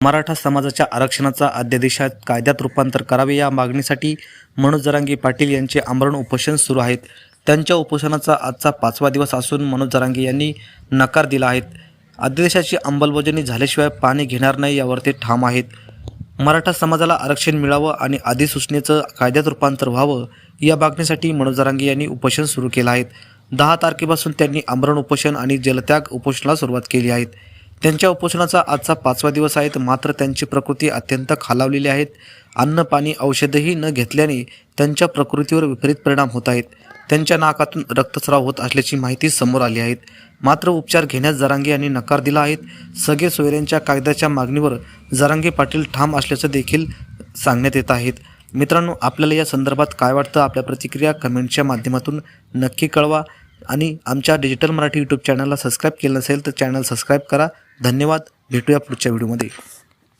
मराठा समाजाच्या आरक्षणाचा अध्यादेशात कायद्यात रूपांतर करावे या मागणीसाठी मनोज जरांगी पाटील यांचे आमरण उपोषण सुरू आहेत. त्यांच्या उपोषणाचा आजचा पाचवा दिवस असून मनोज जरांगी यांनी नकार दिला आहे. अध्यादेशाची अंमलबजावणी झाल्याशिवाय पाणी घेणार नाही यावर ते ठाम आहेत. मराठा समाजाला आरक्षण मिळावं आणि अधिसूचनेचं कायद्यात रूपांतर व्हावं या मागणीसाठी मनोज जरांगी यांनी उपोषण सुरू केलं आहे. दहा तारखेपासून त्यांनी आमरण उपोषण आणि जलत्याग उपोषणाला सुरुवात केली आहे. त्यांच्या उपोषणाचा आजचा पाचवा दिवस आहे मात्र त्यांची प्रकृती अत्यंत खालावलेली आहेत अन्न पाणी औषधही न घेतल्याने त्यांच्या प्रकृतीवर विपरीत परिणाम होत आहेत. त्यांच्या नाकातून रक्तस्राव होत असल्याची माहिती समोर आली आहे. मात्र उपचार घेण्यास जरांगे यांनी नकार दिला आहे. सगळे सोयऱ्यांच्या कायद्याच्या मागणीवर जरांगे पाटील ठाम असल्याचं देखील सांगण्यात येत आहेत मित्रांनो आपल्याला या संदर्भात काय वाटतं? आपल्या प्रतिक्रिया कमेंटच्या माध्यमातून नक्की कळवा. आणि आमच्या डिजिटल मराठी यूट्यूब चॅनलला सबस्क्राईब केलं नसेल तर चॅनल सबस्क्राईब करा. धन्यवाद. भेटूया पुढच्या व्हिडिओमध्ये.